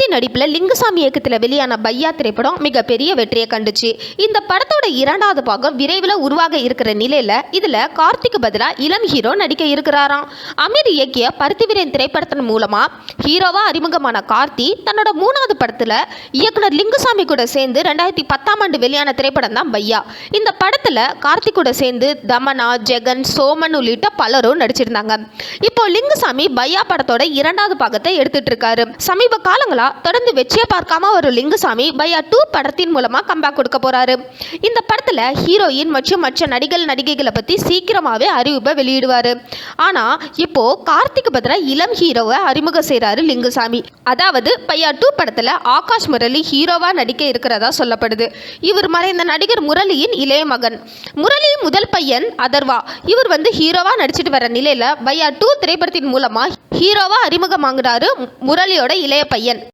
சக்தி நடிப்பில் லிங்குசாமி இயக்கத்தில் வெளியான பையா திரைப்படம் மிகப்பெரிய வெற்றியை கண்டுச்சு. இந்த படத்தோட இரண்டாவது பாகம் விரைவில் உருவாக இருக்கிற நிலையில் இதில் கார்த்திக்கு பதிலாக இளம் ஹீரோ நடிக்க இருக்கிறாராம். அமீர் இயக்கிய பருத்திவீரன் திரைப்படத்தின் மூலமாக ஹீரோவாக அறிமுகமான கார்த்தி தன்னோட மூணாவது படத்தில் இயக்குனர் லிங்குசாமி கூட சேர்ந்து ரெண்டாயிரத்தி பத்தாம் ஆண்டு வெளியான திரைப்படம் தான் பையா. இந்த படத்தில் கார்த்திக் கூட சேர்ந்து தமனா ஜெகன் சோமன் உள்ளிட்ட பலரும் நடிச்சிருந்தாங்க. இப்போ லிங்குசாமி பையா படத்தோட இரண்டாவது பாகத்தை எடுத்துட்டு இருக்காரு. சமீப காலங்களா தொடர்ந்து வெற்றியை பார்க்காம ஒரு லிங்குசாமி பையா டூ படத்தின் மூலமா கம்பேக் கொடுக்க போறாரு. இந்த படத்துல ஹீரோயின் மற்றும் மற்ற நடிகர் நடிகைகளை பத்தி சீக்கிரமாவே அறிவிப்பை வெளியிடுவாரு. ஆனா இப்போ கார்த்திக் பதிலாக இளம் ஹீரோவை அறிமுகம் செய்கிறாரு லிங்குசாமி. அதாவது பையா டூ படத்துல ஆகாஷ் முரளி ஹீரோவா நடிக்க இருக்கிறதா சொல்லப்படுது. இவர் மறைந்த நடிகர் முரளியின் இளைய மகன். முரளி முதல் பையன் அதர்வா. இவர் வந்து ஹீரோவா நடிச்சிட்டு வர நிலையில பையா டூ திரைப்படத்தின் மூலமா ஹீரோவா அறிமுகமாகிறாரு முரளியோட இளைய பையன்.